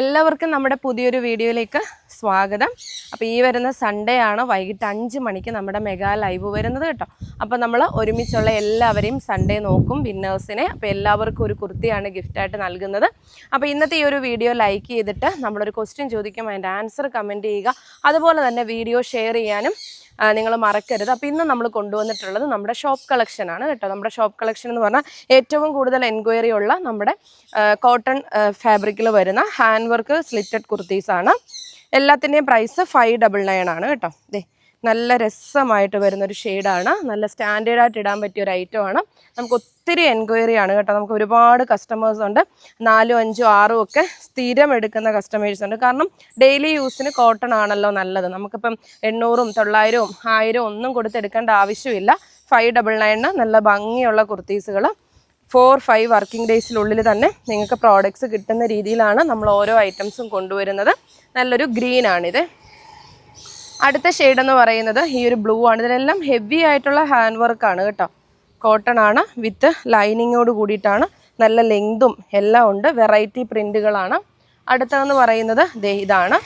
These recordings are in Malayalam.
എല്ലാവർക്കും നമ്മുടെ പുതിയൊരു വീഡിയോയിലേക്ക് സ്വാഗതം. അപ്പോൾ ഈ വരുന്ന സൺഡേ ആണ് വൈകിട്ട് അഞ്ച് മണിക്ക് നമ്മുടെ മെഗാ ലൈവ് വരുന്നത് കേട്ടോ. അപ്പോൾ നമ്മൾ ഒരുമിച്ചുള്ള എല്ലാവരെയും സൺഡേ നോക്കും വിന്നേഴ്സിനെ. അപ്പോൾ എല്ലാവർക്കും ഒരു കുർത്തിയാണ് ഗിഫ്റ്റായിട്ട് നൽകുന്നത്. അപ്പോൾ ഇന്നത്തെ ഈ ഒരു വീഡിയോ ലൈക്ക് ചെയ്തിട്ട് നമ്മളൊരു ക്വസ്റ്റ്യൻ ചോദിക്കും അതിന്റെ ആൻസർ കമന്റ് ചെയ്യുക. അതുപോലെ തന്നെ വീഡിയോ ഷെയർ ചെയ്യാനും നിങ്ങൾ മറക്കരുത്. അപ്പോൾ ഇന്ന് നമ്മൾ കൊണ്ടുവന്നിട്ടുള്ളത് നമ്മുടെ ഷോപ്പ് കളക്ഷനാണ് കേട്ടോ. നമ്മുടെ ഷോപ്പ് കളക്ഷൻ എന്ന് പറഞ്ഞാൽ ഏറ്റവും കൂടുതൽ എൻക്വയറി ഉള്ള നമ്മുടെ കോട്ടൺ ഫാബ്രിക്കിൽ വരുന്ന ഹാൻഡ് വർക്ക് സ്ലിറ്റഡ് കുർത്തീസാണ്. എല്ലാത്തിന്റെയും പ്രൈസ് ഫൈവ് ഡബിൾ നയൻ ആണ് കേട്ടോ. ദേ നല്ല രസമായിട്ട് വരുന്ന ഒരു ഷെയ്ഡാണ്. നല്ല സ്റ്റാൻഡേർഡ് ആയിട്ട് ഇടാൻ പറ്റിയ ഒരു ഐറ്റം ആണ്. നമുക്ക് ഒത്തിരി എൻക്വയറി ആണ് കേട്ടോ. നമുക്ക് ഒരുപാട് കസ്റ്റമേഴ്സ് ഉണ്ട്. നാലും അഞ്ചും ആറും ഒക്കെ സ്ഥിരം എടുക്കുന്ന കസ്റ്റമേഴ്സ് ഉണ്ട്. കാരണം ഡെയിലി യൂസിന് കോട്ടൺ ആണല്ലോ നല്ലത്. നമുക്കിപ്പം എണ്ണൂറും തൊള്ളായിരവും ആയിരവും ഒന്നും കൊടുത്തെടുക്കേണ്ട ആവശ്യമില്ല. ഫൈവ് ഡബിൾ നയനിന് നല്ല ഭംഗിയുള്ള കുർത്തീസുകൾ ഫോർ ഫൈവ് വർക്കിംഗ് ഡേയ്സിനുള്ളിൽ തന്നെ നിങ്ങൾക്ക് പ്രോഡക്റ്റ്സ് കിട്ടുന്ന രീതിയിലാണ് നമ്മൾ ഓരോ ഐറ്റംസും കൊണ്ടുവരുന്നത്. നല്ലൊരു ഗ്രീൻ ആണിത്. അടുത്ത ഷെയ്ഡ് എന്ന് പറയുന്നത് ഈ ഒരു ബ്ലൂ ആണ്. ഇതിലെല്ലാം ഹെവി ആയിട്ടുള്ള ഹാൻഡ് വർക്ക് ആണ് കേട്ടോ. കോട്ടൺ ആണ് വിത്ത് ലൈനിങ്ങോട് കൂടിയിട്ടാണ് നല്ല ലെങ്തും എല്ലാം ഉണ്ട്. വെറൈറ്റി പ്രിന്റുകളാണ് അടുത്തതെന്ന് പറയുന്നത് ദേ ഇതാണ്.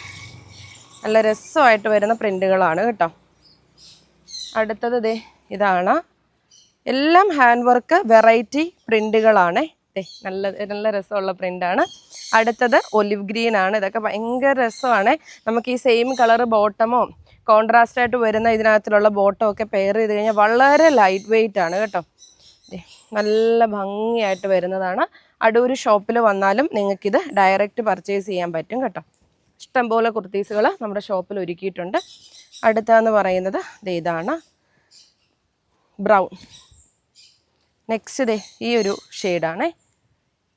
നല്ല രസമായിട്ട് വരുന്ന പ്രിന്റുകളാണ് കേട്ടോ. അടുത്തത് ദേ ഇതാണ്. എല്ലാം ഹാൻഡ് വർക്ക് വെറൈറ്റി പ്രിന്റുകളാണ് നല്ല നല്ല രസമുള്ള പ്രിന്റാണ്. അടുത്തത് ഒലിവ് ഗ്രീൻ ആണ്. ഇതൊക്കെ ഭയങ്കര രസമാണ്. നമുക്ക് ഈ സെയിം കളർ ബോട്ടമോ കോൺട്രാസ്റ്റ് ആയിട്ട് വരുന്ന ഇതിനകത്തുള്ള ബോട്ടോ ഒക്കെ പെയർ ചെയ്ത് കഴിഞ്ഞാൽ വളരെ ലൈറ്റ് വെയിറ്റ് ആണ് കേട്ടോ. നല്ല ഭംഗിയായിട്ട് വരുന്നതാണ്. അടൂര് ഷോപ്പിൽ വന്നാലും നിങ്ങൾക്കിത് ഡയറക്റ്റ് പർച്ചേസ് ചെയ്യാൻ പറ്റും കേട്ടോ. ഇഷ്ടംപോലെ കുർത്തീസുകൾ നമ്മുടെ ഷോപ്പിൽ ഒരുക്കിയിട്ടുണ്ട്. അടുത്തതെന്ന് പറയുന്നത് ഇതാണ് ബ്രൗൺ നെക്സ്റ്റ് ദേ ഈ ഒരു ഷെയ്ഡാണേ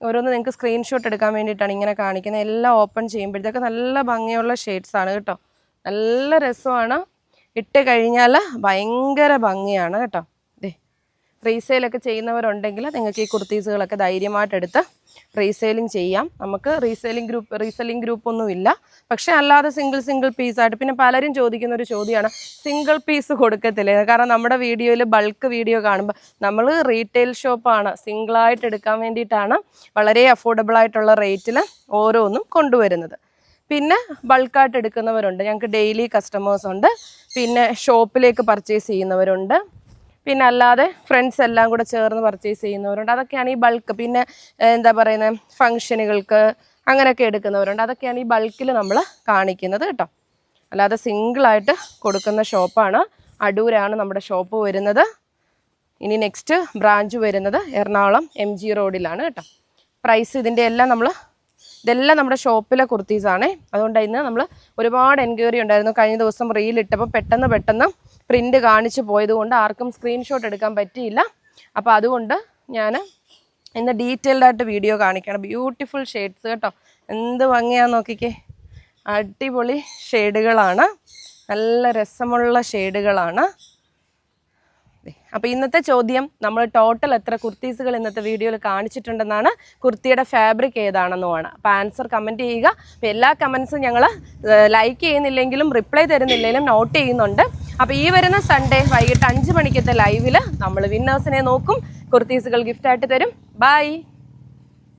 ഓരോന്ന് നിങ്ങൾക്ക് സ്ക്രീൻഷോട്ട് എടുക്കാൻ വേണ്ടിയിട്ടാണ് ഇങ്ങനെ കാണിക്കുന്നത്. എല്ലാം ഓപ്പൺ ചെയ്യുമ്പോഴത്തേക്ക് നല്ല ഭംഗിയുള്ള ആണ് കേട്ടോ. നല്ല രസമാണ്. ഇട്ട് കഴിഞ്ഞാൽ ഭയങ്കര ഭംഗിയാണ് കേട്ടോ. റീസെയിലൊക്കെ ചെയ്യുന്നവരുണ്ടെങ്കിൽ നിങ്ങൾക്ക് ഈ കുർത്തീസുകളൊക്കെ ധൈര്യമായിട്ട് എടുത്ത് റീസെയിലിംഗ് ചെയ്യാം. നമുക്ക് റീസെയിലിംഗ് ഗ്രൂപ്പ് റീസെല്ലിംഗ് ഗ്രൂപ്പ് ഒന്നും ഇല്ല പക്ഷേ അല്ലാതെ സിംഗിൾ സിംഗിൾ പീസായിട്ട് പിന്നെ പലരും ചോദിക്കുന്ന ഒരു ചോദ്യമാണ് സിംഗിൾ പീസ് കൊടുക്കത്തില്ലേ? കാരണം നമ്മുടെ വീഡിയോയിൽ ബൾക്ക് വീഡിയോ കാണുമ്പോൾ നമ്മൾ റീറ്റെയിൽ ഷോപ്പാണ് സിംഗിളായിട്ട് എടുക്കാൻ വേണ്ടിയിട്ടാണ് വളരെ അഫോർഡബിൾ ആയിട്ടുള്ള റേറ്റിൽ ഓരോന്നും കൊണ്ടുവരുന്നത്. പിന്നെ ബൾക്കായിട്ട് എടുക്കുന്നവരുണ്ട്. ഞങ്ങൾക്ക് ഡെയിലി കസ്റ്റമേഴ്സ് ഉണ്ട്. പിന്നെ ഷോപ്പിലേക്ക് പർച്ചേസ് ചെയ്യുന്നവരുണ്ട്. പിന്നെ അല്ലാതെ ഫ്രണ്ട്സ് എല്ലാം കൂടെ ചേർന്ന് പർച്ചേസ് ചെയ്യുന്നവരുണ്ട്. അതൊക്കെയാണ് ഈ ബൾക്ക് പിന്നെ എന്താ പറയുന്നത് ഫങ്ഷനുകൾക്ക് അങ്ങനെയൊക്കെ എടുക്കുന്നവരുണ്ട്. അതൊക്കെയാണ് ഈ ബൾക്കിൽ നമ്മൾ കാണിക്കുന്നത് കേട്ടോ. അല്ലാതെ സിംഗിളായിട്ട് കൊടുക്കുന്ന ഷോപ്പാണ് അടൂരാണ് നമ്മുടെ ഷോപ്പ് വരുന്നത്. ഇനി നെക്സ്റ്റ് ബ്രാഞ്ച് വരുന്നത് എറണാകുളം എം ജി റോഡിലാണ് കേട്ടോ. പ്രൈസ് ഇതിന്റെ എല്ലാം നമ്മൾ ഇതെല്ലാം നമ്മുടെ ഷോപ്പിലെ കുർത്തീസാണ് അതുകൊണ്ട് ഇന്ന് നമ്മൾ ഒരുപാട് എൻക്വയറി ഉണ്ടായിരുന്നു. കഴിഞ്ഞ ദിവസം റീൽ ഇട്ടപ്പോൾ പെട്ടെന്ന് പെട്ടെന്ന് പ്രിന്റ് കാണിച്ചു പോയതുകൊണ്ട് ആർക്കും സ്ക്രീൻഷോട്ട് എടുക്കാൻ പറ്റിയില്ല. അപ്പോൾ അതുകൊണ്ട് ഞാൻ ഇന്ന് ഡീറ്റെയിൽഡ് ആയിട്ട് വീഡിയോ കാണിക്കണം ബ്യൂട്ടിഫുൾ ഷെയ്ഡ്സ് കേട്ടോ. എന്ത് ഭംഗിയാന്ന് നോക്കിക്കേ. അടിപൊളി ഷെയ്ഡുകളാണ് നല്ല രസമുള്ള ഷെയ്ഡുകളാണ് അപ്പോൾ ഇന്നത്തെ ചോദ്യം നമ്മൾ ടോട്ടൽ എത്ര കുർത്തീസുകൾ ഇന്നത്തെ വീഡിയോയിൽ കാണിച്ചിട്ടുണ്ടെന്നാണ് കുർത്തിയുടെ ഫാബ്രിക് ഏതാണെന്നുമാണ്. അപ്പോൾ ആൻസർ കമന്റ് ചെയ്യുക. അപ്പോൾ എല്ലാ കമൻസും ഞങ്ങൾ ലൈക്ക് ചെയ്യുന്നില്ലെങ്കിലും റിപ്ലൈ തരുന്നില്ലെങ്കിലും നോട്ട് ചെയ്യുന്നുണ്ട്. അപ്പോൾ ഈ വരുന്ന സൺഡേ വൈകിട്ട് അഞ്ച് മണിക്കത്തെ ലൈവിൽ നമ്മൾ വിന്നേഴ്സിനെ നോക്കും കുർത്തീസുകൾ ഗിഫ്റ്റായിട്ട് തരും. ബൈ